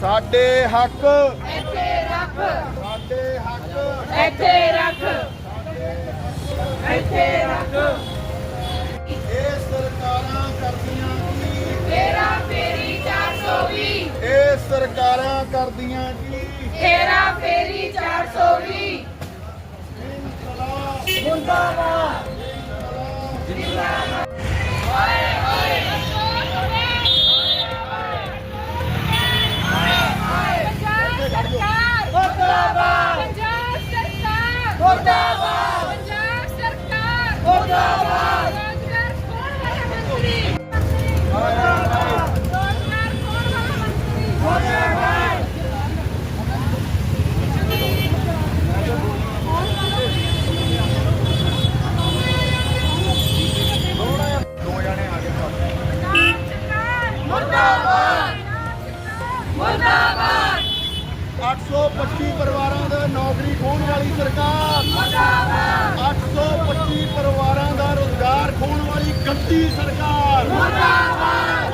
ਸਾਡੇ ਹੱਕ। ਇੱਥੇ ਰੱਖ। ਸਾਡੇ ਹੱਕ। ਇੱਥੇ ਰੱਖ। ਇੱਥੇ ਰੱਖ। ਇਹ ਸਰਕਾਰਾਂ ਕਰਦੀਆਂ ਕੀ? ਤੇਰਾ ਫੇਰੀ 420 ਇਹ ਸਰਕਾਰਾਂ ਕਰਦੀਆਂ ਕੀ? ਤੇਰਾ ਫੇਰੀ 420 ਮੁਰਦਾਬਾਦ ਮੁਰਦਾਬਾਦ ਵਾਲੀ ਗੰਦੀ ਸਰਕਾਰ ਮੁਰਦਾਬਾਦ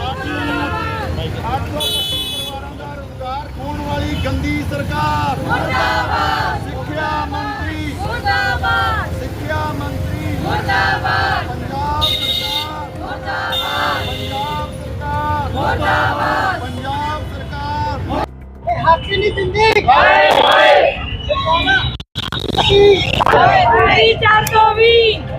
825 ਪਰਿਵਾਰਾਂ ਦਾ ਰੋਜ਼ਗਾਰ ਖੋਣ ਵਾਲੀ ਗੰਦੀ ਸਰਕਾਰ ਮੁਰਦਾਬਾਦ ਸਿੱਖਿਆ ਮੰਤਰੀ ਮੁਰਦਾਬਾਦ ਸਿੱਖਿਆ ਮੰਤਰੀ ਮੁਰਦਾਬਾਦ ਪੰਜਾਬ ਸਰਕਾਰ ਮੁਰਦਾਬਾਦ ਪੰਜਾਬ ਸਰਕਾਰ ਮੁਰਦਾਬਾਦ ਪੰਜਾਬ ਸਰਕਾਰ ਫੇਰੀ 420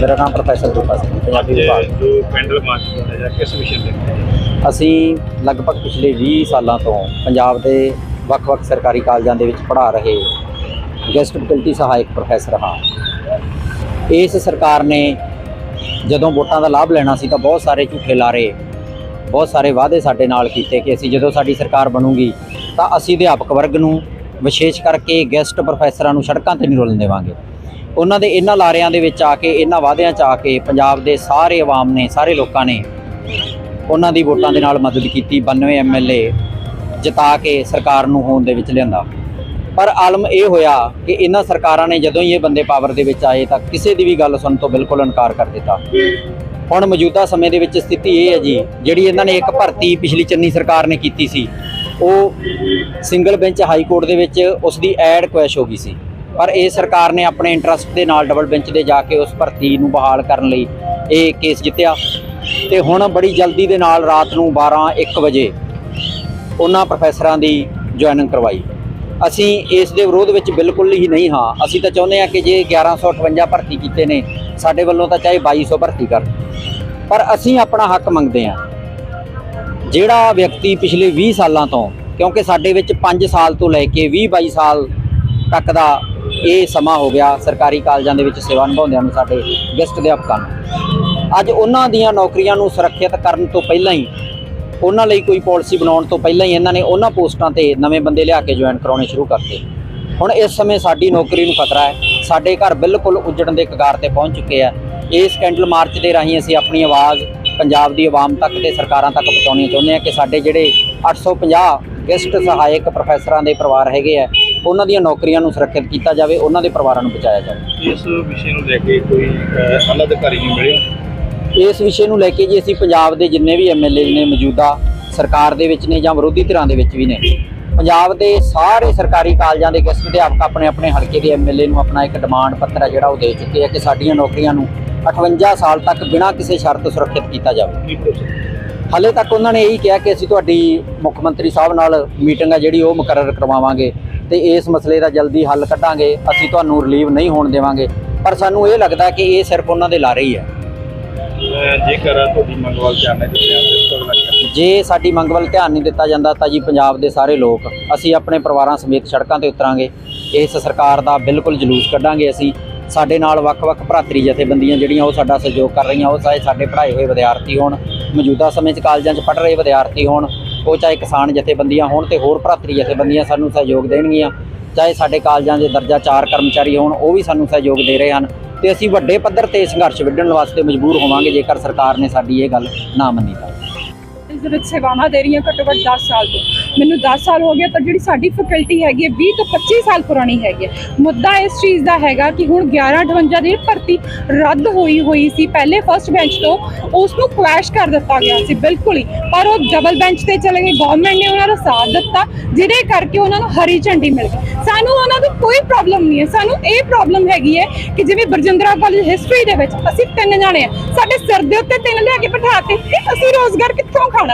ਮੇਰਾ ਨਾਮ ਪ੍ਰੋਫੈਸਰ ਰੂਪਾ ਸਿੰਘ ਪੰਜਾਬੀ ਵਿਭਾਗ। ਅੱਜ ਜੋ ਪੈਂਡਲ ਮਾਰਚ ਹੋਇਆ ਜਾਂ ਕਿਸ ਵਿਸ਼ੇ ਤੇ? ਅਸੀਂ ਲਗਭਗ ਪਿਛਲੇ 20 ਸਾਲਾਂ ਤੋਂ ਪੰਜਾਬ ਦੇ ਵੱਖ-ਵੱਖ ਸਰਕਾਰੀ ਕਾਲਜਾਂ ਦੇ ਵਿੱਚ ਪੜ੍ਹਾ ਰਹੇ ਗੈਸਟ ਫੈਕਲਟੀ ਸਹਾਇਕ ਪ੍ਰੋਫੈਸਰ ਹਾਂ। ਇਸ ਸਰਕਾਰ ਨੇ ਜਦੋਂ ਵੋਟਾਂ ਦਾ ਲਾਭ ਲੈਣਾ ਸੀ ਤਾਂ ਬਹੁਤ ਸਾਰੇ ਝੂਠੇ ਲਾਰੇ ਬਹੁਤ ਸਾਰੇ ਵਾਅਦੇ ਸਾਡੇ ਨਾਲ ਕੀਤੇ ਕਿ ਅਸੀਂ ਜਦੋਂ ਸਾਡੀ ਸਰਕਾਰ ਬਣੂਗੀ ਤਾਂ ਅਸੀਂ ਅਧਿਆਪਕ ਵਰਗ ਨੂੰ ਵਿਸ਼ੇਸ਼ ਕਰਕੇ ਗੈਸਟ ਪ੍ਰੋਫੈਸਰਾਂ ਨੂੰ ਸੜਕਾਂ ਤੇ ਨਹੀਂ ਰੁਲਣ ਦੇਵਾਂਗੇ। ਉਹਨਾਂ ਦੇ ਇਹਨਾਂ ਲਾਰਿਆਂ ਦੇ ਵਿੱਚ ਆ ਕੇ, ਇਹਨਾਂ ਵਾਅਦਿਆਂ 'ਚ ਆ ਕੇ ਪੰਜਾਬ ਦੇ ਸਾਰੇ ਆਵਾਮ ਨੇ, ਸਾਰੇ ਲੋਕਾਂ ਨੇ ਉਹਨਾਂ ਦੀ ਵੋਟਾਂ ਦੇ ਨਾਲ ਮਦਦ ਕੀਤੀ 92 ਐਮਐਲਏ ਜਿਤਾ ਕੇ ਸਰਕਾਰ ਨੂੰ ਹੋਣ ਦੇ ਵਿੱਚ ਲਿਆਂਦਾ। ਪਰ ਆਲਮ ਇਹ ਹੋਇਆ ਕਿ ਇਹਨਾਂ ਸਰਕਾਰਾਂ ਨੇ ਜਦੋਂ ਹੀ ਇਹ ਬੰਦੇ ਪਾਵਰ ਦੇ ਵਿੱਚ ਆਏ ਤਾਂ ਕਿਸੇ ਦੀ ਵੀ ਗੱਲ ਸੁਣਨ ਤੋਂ ਬਿਲਕੁਲ ਇਨਕਾਰ ਕਰ ਦਿੱਤਾ। ਹੁਣ ਮੌਜੂਦਾ ਸਮੇਂ ਦੇ ਵਿੱਚ ਸਥਿਤੀ ਇਹ ਹੈ ਜੀ, ਜਿਹੜੀ ਇਹਨਾਂ ਨੇ ਇੱਕ ਭਰਤੀ ਪਿਛਲੀ ਚੰਨੀ ਸਰਕਾਰ ਨੇ ਕੀਤੀ ਸੀ ਉਹ ਸਿੰਗਲ ਬੈਂਚ ਹਾਈ ਕੋਰਟ ਦੇ ਵਿੱਚ ਉਸ ਦੀ ਐਡ ਕੁਐਸ਼ ਹੋ ਗਈ ਸੀ। ਪਰ ਇਹ ਸਰਕਾਰ ਨੇ ਆਪਣੇ ਇੰਟਰਸਟ ਦੇ ਨਾਲ ਡਬਲ ਬੈਂਚ ਦੇ ਜਾ ਕੇ ਉਸ ਭਰਤੀ ਨੂੰ ਬਹਾਲ ਕਰਨ ਲਈ ਇਹ ਕੇਸ ਜਿੱਤਿਆ। ਤੇ ਹੁਣ ਬੜੀ ਜਲਦੀ ਦੇ ਨਾਲ ਰਾਤ ਨੂੰ 12 1 ਵਜੇ ਉਹਨਾਂ ਪ੍ਰੋਫੈਸਰਾਂ ਦੀ ਜੁਆਇਨਿੰਗ ਕਰਵਾਈ। ਅਸੀਂ ਇਸ ਦੇ ਵਿਰੋਧ ਵਿੱਚ ਬਿਲਕੁਲ ਹੀ ਨਹੀਂ ਹਾਂ। ਅਸੀਂ ਤਾਂ ਚਾਹੁੰਦੇ ਹਾਂ ਕਿ ਜੇ 1158 ਭਰਤੀ ਕੀਤੇ ਨੇ, ਸਾਡੇ ਵੱਲੋਂ ਤਾਂ ਚਾਹੇ 2200 ਭਰਤੀ ਕਰਨ। ਪਰ ਅਸੀਂ ਆਪਣਾ ਹੱਕ ਮੰਗਦੇ ਹਾਂ। ਜਿਹੜਾ ਵਿਅਕਤੀ ਪਿਛਲੇ 20 ਸਾਲਾਂ ਤੋਂ, ਕਿਉਂਕਿ ਸਾਡੇ ਵਿੱਚ 5 ਸਾਲ ਤੋਂ ਲੈ ਕੇ 20 22 ਸਾਲ ਤੱਕ ਦਾ ਇਹ ਸਮਾਂ ਹੋ ਗਿਆ, ਸਰਕਾਰੀ ਕਾਲਜਾਂ ਦੇ ਵਿੱਚ ਸੇਵਾ ਨਿਭਾਉਂਦਿਆਂ ਨੂੰ ਸਾਡੇ ਗੈਸਟ ਅਧਿਆਪਕਾਂ ਨੂੰ। ਅੱਜ ਉਹਨਾਂ ਦੀਆਂ ਨੌਕਰੀਆਂ ਨੂੰ ਸੁਰੱਖਿਅਤ ਕਰਨ ਤੋਂ ਪਹਿਲਾਂ ਹੀ, ਉਹਨਾਂ ਲਈ ਕੋਈ ਪਾਲਿਸੀ ਬਣਾਉਣ ਤੋਂ ਪਹਿਲਾਂ ਹੀ ਇਹਨਾਂ ਨੇ ਉਹਨਾਂ ਪੋਸਟਾਂ ਤੇ ਨਵੇਂ ਬੰਦੇ ਲਿਆ ਕੇ ਜੁਆਇਨ ਕਰਾਉਣੇ ਸ਼ੁਰੂ ਕਰਤੇ। ਹੁਣ ਇਸ ਸਮੇਂ ਸਾਡੀ ਨੌਕਰੀ ਨੂੰ ਖਤਰਾ ਹੈ, ਸਾਡੇ ਘਰ ਬਿਲਕੁਲ ਉਜੜਨ ਦੇ ਕਗਾਰ ਤੇ ਪਹੁੰਚ ਚੁੱਕੇ ਆ। ਇਹ ਕੈਂਡਲ ਮਾਰਚ ਦੇ ਰਾਹੀਂ ਅਸੀਂ ਆਪਣੀ ਆਵਾਜ਼ ਪੰਜਾਬ ਦੀ ਆਵਾਮ ਤੱਕ ਤੇ ਸਰਕਾਰਾਂ ਤੱਕ ਪਹੁੰਚਾਉਣੀ ਚਾਹੁੰਦੇ ਆ ਕਿ ਸਾਡੇ ਜਿਹੜੇ 850 ਗੈਸਟ ਸਹਾਇਕ ਪ੍ਰੋਫੈਸਰਾਂ ਦੇ ਪਰਿਵਾਰ ਹੈਗੇ ਆ ਉਹਨਾਂ ਦੀਆਂ ਨੌਕਰੀਆਂ ਨੂੰ ਸੁਰੱਖਿਅਤ ਕੀਤਾ ਜਾਵੇ ਉਹਨਾਂ ਦੇ ਪਰਿਵਾਰਾਂ ਨੂੰ ਬਚਾਇਆ ਜਾਵੇ। ਇਸ ਵਿਸ਼ੇ ਨੂੰ ਲੈ ਕੇ ਕੋਈ ਆਲਾ ਅਧਿਕਾਰੀ ਨੂੰ ਮਿਲਿਆ? ਇਸ ਵਿਸ਼ੇ ਨੂੰ ਲੈ ਕੇ ਜੀ ਅਸੀਂ ਪੰਜਾਬ ਦੇ ਜਿੰਨੇ ਵੀ ਐਮਐਲਏ ਨੇ ਮੌਜੂਦਾ ਸਰਕਾਰ ਦੇ ਵਿੱਚ ਨੇ ਜਾਂ ਵਿਰੋਧੀ ਧਿਰਾਂ ਦੇ ਵਿੱਚ ਵੀ ਨੇ ਪੰਜਾਬ ਦੇ ਸਾਰੇ ਸਰਕਾਰੀ ਕਾਲਜਾਂ ਦੇ ਗੈਸਟ ਅਧਿਆਪਕ ਆਪਣੇ ਆਪਣੇ ਹਲਕੇ ਦੇ ਐਮਐਲਏ ਨੂੰ ਆਪਣਾ ਇੱਕ ਡਿਮਾਂਡ ਪੱਤਰ ਹੈ ਜਿਹੜਾ ਉਹ ਦੇ ਚੁੱਕੇ ਆ ਕਿ ਸਾਡੀਆਂ ਨੌਕਰੀਆਂ ਨੂੰ 58 ਸਾਲ ਤੱਕ ਬਿਨਾਂ ਕਿਸੇ ਸ਼ਰਤ ਸੁਰੱਖਿਅਤ ਕੀਤਾ ਜਾਵੇ। ਹਾਲੇ ਤੱਕ ਉਹਨਾਂ ਨੇ ਇਹੀ ਕਿਹਾ ਕਿ ਅਸੀਂ ਤੁਹਾਡੀ ਮੁੱਖ ਮੰਤਰੀ ਸਾਹਿਬ ਨਾਲ ਮੀਟਿੰਗ ਆ ਜਿਹੜੀ ਉਹ ਮੁਕਰਰ ਕਰਵਾਵਾਂਗੇ ਤੇ ਇਸ ਮਸਲੇ ਦਾ ਜਲਦੀ ਹੱਲ ਕੱਢਾਂਗੇ ਅਸੀਂ ਤੁਹਾਨੂੰ ਰਿਲੀਵ ਨਹੀਂ ਹੋਣ ਦੇਵਾਂਗੇ। ਪਰ ਸਾਨੂੰ ਇਹ ਲੱਗਦਾ ਕਿ ਇਹ ਸਿਰਫ ਉਹਨਾਂ ਦੇ ਲਾਰੇ ਹੀ ਹੈ। ਅਹ ਜੇਕਰ ਤੁਹਾਡੀ ਮੰਗ ਵੱਲ ਧਿਆਨ ਨਹੀਂ ਦਿੱਤਾ ਜਾਂਦਾ ਇਸ ਤੋਂ ਅਗਲਾ ਕੀ ਜੇ ਸਾਡੀ ਮੰਗ ਵੱਲ ਧਿਆਨ ਨਹੀਂ ਦਿੱਤਾ ਜਾਂਦਾ ਤਾਂ ਜੀ ਪੰਜਾਬ ਦੇ ਸਾਰੇ ਲੋਕ ਅਸੀਂ ਆਪਣੇ ਪਰਿਵਾਰਾਂ ਸਮੇਤ ਸੜਕਾਂ ਤੇ ਉਤਰਾਂਗੇ। ਇਸ ਸਰਕਾਰ ਦਾ ਬਿਲਕੁਲ ਜਲੂਸ ਕੱਢਾਂਗੇ ਅਸੀਂ। ਸਾਡੇ ਨਾਲ ਵੱਖ-ਵੱਖ ਭਰਾਤਰੀ ਜਥੇਬੰਦੀਆਂ ਜਿਹੜੀਆਂ ਉਹ ਸਾਡਾ ਸਹਿਯੋਗ ਕਰ ਰਹੀਆਂ, ਉਹ ਚਾਹੇ ਸਾਡੇ ਪੜ੍ਹਾਏ ਹੋਏ ਵਿਦਿਆਰਥੀ ਹੋਣ, ਮੌਜੂਦਾ ਸਮੇਂ 'ਚ ਕਾਲਜਾਂ 'ਚ ਪੜ੍ਹ ਰਹੇ ਵਿਦਿਆਰਥੀ ਹੋਣ, ਉਹ ਚਾਹੇ ਕਿਸਾਨ ਜਥੇਬੰਦੀਆਂ ਹੋਣ ਤੇ ਹੋਰ ਭਰਾਤਰੀ ਜਥੇਬੰਦੀਆਂ ਸਾਨੂੰ ਸਹਿਯੋਗ ਦੇਣਗੀਆਂ, ਚਾਹੇ ਸਾਡੇ ਕਾਲਜਾਂ ਦੇ ਦਰਜਾ 4 ਕਰਮਚਾਰੀ ਹੋਣ, ਉਹ ਵੀ ਸਾਨੂੰ ਸਹਿਯੋਗ ਦੇ ਰਹੇ ਹਨ ਤੇ ਅਸੀਂ ਵੱਡੇ ਪੱਧਰ ਤੇ ਸੰਘਰਸ਼ ਵਿੱਢਣ ਵਾਸਤੇ ਮਜਬੂਰ ਹੋਵਾਂਗੇ ਜੇਕਰ ਸਰਕਾਰ ਨੇ ਸਾਡੀ ਇਹ ਗੱਲ ਨਾ ਮੰਨੀ ਤਾਂ। ਇਸ ਦੇ ਵਿੱਚ ਸੇਵਾਵਾਂ ਦੇ ਰਹੀ ਹਾਂ ਘੱਟੋ ਘੱਟ 10 ਸਾਲ ਤੋਂ। ਮੈਨੂੰ 10 ਸਾਲ ਹੋ ਗਿਆ ਤਾਂ ਜਿਹੜੀ ਸਾਡੀ ਫੈਕਲਟੀ ਹੈਗੀ ਹੈ 20 ਤੋਂ 25 ਸਾਲ ਪੁਰਾਣੀ ਹੈਗੀ ਹੈ। ਮੁੱਦਾ ਇਸ ਚੀਜ਼ ਦਾ ਹੈਗਾ ਕਿ ਹੁਣ 1158 ਦੀ ਭਰਤੀ ਰੱਦ ਹੋਈ ਹੋਈ ਸੀ, ਪਹਿਲੇ ਫਰਸਟ ਬੈਂਚ ਤੋਂ ਉਸ ਨੂੰ ਕਵੈਸ਼ ਕਰ ਦਿੱਤਾ ਗਿਆ ਸੀ, ਬਿਲਕੁਲ ਹੀ। ਪਰ ਉਹ ਡਬਲ ਬੈਂਚ ਤੇ ਚਲੇ ਗਏ ਗਵਰਨਮੈਂਟ ਨੇ ਉਹਨਾਂ ਦਾ ਸਾਥ ਦਿੱਤਾ, ਜਿਹਦੇ ਕਰਕੇ ਉਹਨਾਂ ਨੂੰ ਹਰੀ ਝੰਡੀ ਮਿਲ ਗਈ। ਸਾਨੂੰ ਉਹਨਾਂ ਦੀ ਕੋਈ ਪ੍ਰੋਬਲਮ ਨਹੀਂ ਹੈ। ਸਾਨੂੰ ਇਹ ਪ੍ਰੋਬਲਮ ਹੈਗੀ ਹੈ ਕਿ ਜਿਵੇਂ ਬਰਜਿੰਦਰਾ ਕਾਲਜ ਹਿਸਟਰੀ ਦੇ ਵਿੱਚ ਅਸੀਂ ਤਿੰਨ ਜਾਣੇ ਆ ਸਾਡੇ ਸਿਰ ਦੇ ਉੱਤੇ ਤਿੰਨ ਲਿਆ ਕੇ ਬਿਠਾਤੇ ਤੇ, ਅਸੀਂ ਰੋਜ਼ਗਾਰ ਕਿੱਥੋਂ ਖਾਣਾ?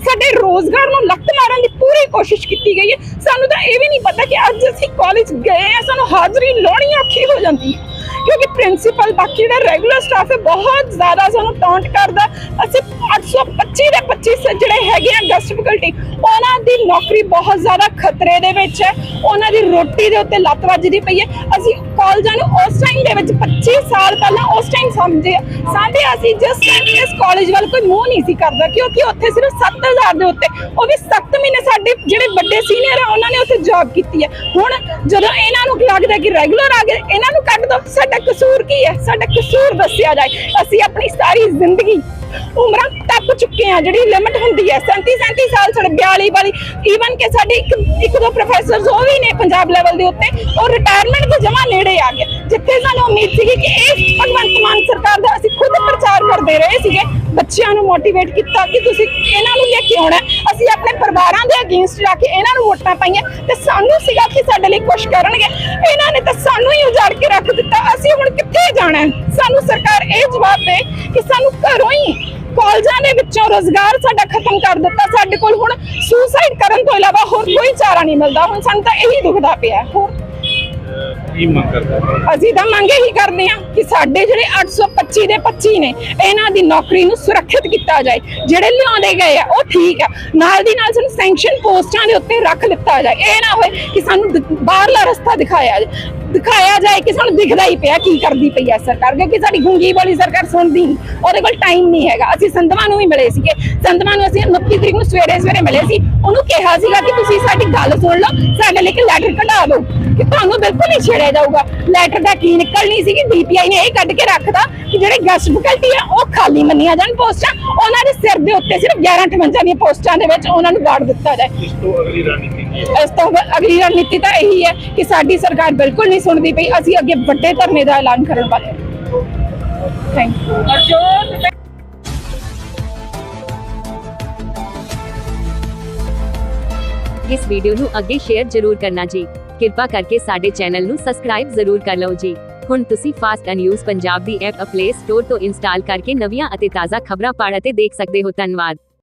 ਸਾਡੇ ਰੋਜ਼ਗਾਰ ਨੂੰ ਲੱਤ ਮਾਰਨ ਦੀ ਪੂਰੀ ਕੋਸ਼ਿਸ਼ ਕੀਤੀ ਗਈ ਹੈ। ਸਾਨੂੰ ਤਾਂ ਇਹ ਵੀ ਨਹੀਂ ਪਤਾ ਕਿ ਅੱਜ ਅਸੀਂ ਕਾਲਜ ਗਏ ਆ ਸਾਨੂੰ ਹਾਜ਼ਰੀ ਲਾਉਣੀ ਔਖੀ ਹੋ ਜਾਂਦੀ ਹੈ। ਕਿਉਂਕਿ ਪ੍ਰਿੰਸੀਪਲ ਬਾਕੀ ਜਿਹੜਾ ਰੈਗੂਲਰ ਸਟਾਫ ਹੈ, ਬਹੁਤ ਜ਼ਿਆਦਾ ਸਾਨੂੰ ਟੌਂਟ ਕਰਦਾ ਅਸੀਂ 825 ਦੇ 25 ਜਿਹੜੇ ਹੈਗੇ ਆ ਗੈਸਟ ਫੈਕਲਟੀ ਉਹਨਾਂ ਦੀ ਨੌਕਰੀ ਬਹੁਤ ਜ਼ਿਆਦਾ ਖਤਰੇ ਦੇ ਵਿੱਚ ਹੈ। ਉਹਨਾਂ ਦੀ ਰੋਟੀ ਦੇ ਉੱਤੇ ਲੱਤ ਵੱਜਦੀ ਪਈ ਹੈ। ਅਸੀਂ ਕਾਲਜਾਂ ਨੂੰ ਉਸ ਟਾਈਮ ਦੇ ਵਿੱਚ 25 ਸਾਲ ਪਹਿਲਾਂ ਉਸ ਟਾਈਮ ਸਮਝੇ ਸਾਡੇ ਅਸੀਂ ਜਿਸ ਟਾਈਮ ਇਸ ਕਾਲਜ ਵੱਲ ਕੋਈ ਮੂੰਹ ਨਹੀਂ ਸੀ ਕਰਦਾ, ਕਿਉਂਕਿ ਉੱਥੇ ਸਿਰਫ 7000 ਦੇ ਉੱਤੇ, ਉਹ ਵੀ 7 ਮਹੀਨੇ ਸਾਡੇ ਜਿਹੜੇ ਵੱਡੇ ਸੀਨੀਅਰ ਆ, ਉਹਨਾਂ ਨੇ ਉੱਥੇ ਜੌਬ ਕੀਤੀ ਹੈ ਹੁਣ ਜਦੋਂ ਇਹਨਾਂ ਨੂੰ ਲੱਗਦਾ ਕਿ ਰੈਗੂਲਰ ਆ ਗਏ, ਇਹਨਾਂ ਨੂੰ ਕੱਢ ਦੋ। ਸਾਡਾ ਕਸੂਰ ਕੀ ਹੈ? ਸਾਡਾ ਕਸੂਰ ਦੱਸਿਆ ਜਾਏ। ਅਸੀਂ ਆਪਣੀ ਸਾਰੀ ਜ਼ਿੰਦਗੀ ਉਮਰਾਂ ਟੱਪ ਚੁੱਕੇ ਆ ਜਿਹੜੀ ਲਿਮਟ ਹੁੰਦੀ ਹੈ 37 37 ਸਾਲ ਸਾਡੇ 42 ਵਾਲੀ ਈਵਨ ਕਿ ਸਾਡੇ ਇੱਕ ਇੱਕ ਦੋ ਪ੍ਰੋਫੈਸਰਸ ਉਹ ਵੀ ਨੇ ਪੰਜਾਬ ਲੈਵਲ ਦੇ ਉੱਤੇ, ਉਹ ਰਿਟਾਇਰਮੈਂਟ ਤੋਂ ਜਮਾ ਨੇੜੇ ਆ ਗਏ, ਜਿੱਥੇ ਸਾਨੂੰ ਉਮੀਦ ਸੀਗੀ ਕਿ ਇਹ ਭਗਵੰਤ ਮਾਨ ਸਰਕਾਰ ਦਾ ਅਸੀਂ ਖੁਦ ਪ੍ਰਚਾਰ ਕਰਦੇ ਰਹੇ ਸੀਗੇ, ਬੱਚਿਆਂ ਨੂੰ ਮੋਟੀਵੇਟ ਕੀਤਾ ਕਿ ਤੁਸੀਂ ਇਹਨਾਂ ਨੂੰ ਲੈ ਕੇ ਆਉਣਾ ਅਸੀਂ ਆਪਣੇ ਪਰਿਵਾਰਾਂ ਦੇ ਅਗੇਂਸਟ ਜਾ ਕੇ ਇਹਨਾਂ ਨੂੰ ਵੋਟਾਂ ਪਾਈਆਂ, ਤੇ ਸਾਨੂੰ ਸੀਗਾ ਕਿ ਸਾਡੇ ਲਈ ਕੁਝ ਕਰਨਗੇ। ਇਹਨਾਂ ਨੇ ਤਾਂ ਸਾਨੂੰ ਹੀ ਉਜਾੜ ਕੇ ਰੱਖ ਦਿੱਤਾ, ਅਸੀਂ ਹੁਣ ਕਿੱਥੇ ਜਾਣਾ ਸਾਨੂੰ ਸਰਕਾਰ ਇਹ ਜਵਾਬ ਦੇ ਕਿ ਸਾਨੂੰ ਘਰੋਂ ਹੀ ਕਾਲਜਾਂ ਦੇ ਵਿੱਚੋਂ ਰੋਜ਼ਗਾਰ ਸਾਡਾ ਖਤਮ ਕਰ ਦਿੱਤਾ। ਸਾਡੇ ਕੋਲ ਹੁਣ ਸੁਸਾਈਡ ਕਰਨ ਤੋਂ ਇਲਾਵਾ ਹੋਰ ਕੋਈ ਚਾਰਾ ਨਹੀਂ ਮਿਲਦਾ। ਹੁਣ ਸਾਨੂੰ ਤਾਂ ਇਹੀ ਦੁਖਦਾ ਪਿਆ ਹੋਰ ਕੀ ਮੰਗ ਕਰਦੇ ਹੋ? ਅਸੀਂ ਤਾਂ ਮੰਗ ਇਹੀ ਕਰਦੇ ਹਾਂ ਕਿ ਸਾਡੇ ਜਿਹੜੇ 825 ਦੇ 25 ਨੇ, ਇਹਨਾਂ ਦੀ ਨੌਕਰੀ ਨੂੰ ਸੁਰੱਖਿਅਤ ਕੀਤਾ ਜਾਏ। ਜਿਹੜੇ ਲਿਆਉਂਦੇ ਗਏ ਆ, ਉਹ ਠੀਕ ਆ। ਨਾਲ ਦੀ ਨਾਲ ਸਾਨੂੰ ਸੈਂਕਸ਼ਨ ਪੋਸਟਾਂ ਦੇ ਉੱਤੇ ਰੱਖ ਲਿੱਤਾ ਜਾਏ। ਇਹ ਨਾ ਹੋਏ ਕਿ ਸਾਨੂੰ ਦ- ਬਾਹਰਲਾ ਰਸਤਾ ਦਿਖਾਇਆ ਜਾਏ। ਦਿਖਾਇਆ ਜਾਏ ਕਿ ਸਾਨੂੰ ਦਿਖਦਾ ਹੀ ਪਿਆ ਕੀ ਕਰਦੀ ਪਈ ਹੈ ਸਰਕਾਰ, ਕਿਉਂਕਿ ਸਾਡੀ ਗੁੰਗੀ ਵਾਲੀ ਸਰਕਾਰ ਸੁਣਦੀ ਨਹੀਂ ਉਹਦੇ ਕੋਲ ਟਾਈਮ ਨਹੀਂ ਹੈਗਾ। ਅਸੀਂ ਸੰਧਵਾ ਨੂੰ ਵੀ ਮਿਲੇ ਸੀਗੇ। ਸੰਧਵਾ ਨੂੰ ਅਸੀਂ 29 ਤਰੀਕ ਨੂੰ ਸਵੇਰੇ ਸਵੇਰੇ ਮਿਲੇ ਸੀ। ਉਹਨੂੰ ਕਿਹਾ ਸੀਗਾ ਕਿ ਤੁਸੀਂ ਸਾਡੀ ਗੱਲ ਸੁਣ ਲਓ, ਸਾਡੇ ਲਈ ਇੱਕ ਲੈਟਰ ਕਢਾ ਦਿਓ। ਕਿ ਤੁਹਾਨੂੰ ਬਿਲਕੁਲ ਨਹੀਂ ਛੇੜਿਆ ਜਾਊਗਾ। ਲੈਟਰ ਦਾ ਕੀ ਨਿਕਲਣੀ ਸੀਗੀ? ਡੀਪੀਆਈ ਨੇ ਇਹ ਕੱਢ ਕੇ ਰੱਖਦਾ ਕਿ ਜਿਹੜੇ ਗੈਸਟ ਫੈਕਲਟੀ ਆ ਉਹ ਖਾਲੀ ਮੰਨੀਆਂ ਜਾਣ ਪੋਸਟਾਂ। ਉਹਨਾਂ ਦੇ ਸਿਰ ਦੇ ਉੱਤੇ ਸਿਰਫ 11 58 ਦੀਆਂ ਪੋਸਟਾਂ ਦੇ ਵਿੱਚ ਉਹਨਾਂ ਨੂੰ ਗਾੜ ਦਿੱਤਾ ਜਾਏ। ਇਸ ਤੋਂ ਅਗਲੀ ਰਣਨੀਤੀ ਕੀ ਹੈ? ਇਸ ਤੋਂ ਅਗ- ਅਗਲੀ ਰਣਨੀਤੀ ਤਾਂ ਇਹੀ ਹੈ ਕਿ ਸਾਡੀ ਸਰਕਾਰ ਬਿਲਕੁਲ ਨਹੀਂ ਸੁਣਦੀ ਪਈ। ਅਸੀਂ ਅੱਗੇ ਵੱਡੇ ਧਰਨੇ ਦਾ ਐਲਾਨ ਕਰਨ ਵਾਲੇ ਹਾਂ। ਥੈਂਕ ਯੂ ਇਸ ਵੀਡੀਓ ਨੂੰ ਅੱਗੇ ਸ਼ੇਅਰ ਜ਼ਰੂਰ ਕਰਨਾ ਜੀ। ਕਿਰਪਾ ਕਰਕੇ ਸਾਡੇ ਚੈਨਲ ਨੂੰ ਸਬਸਕ੍ਰਾਈਬ ਜ਼ਰੂਰ ਕਰ ਲਓ ਜੀ। ਹੁਣ ਤੁਸੀਂ ਫਾਸਟ ਨਿਊਜ਼ ਪੰਜਾਬ ਦੀ ਐਪ ਪਲੇ ਸਟੋਰ ਤੋਂ ਇੰਸਟਾਲ ਕਰਕੇ ਨਵੀਆਂ ਅਤੇ ਤਾਜ਼ਾ ਖਬਰਾਂ ਪੜ੍ਹ ਅਤੇ ਦੇਖ ਸਕਦੇ ਹੋ। ਧੰਨਵਾਦ।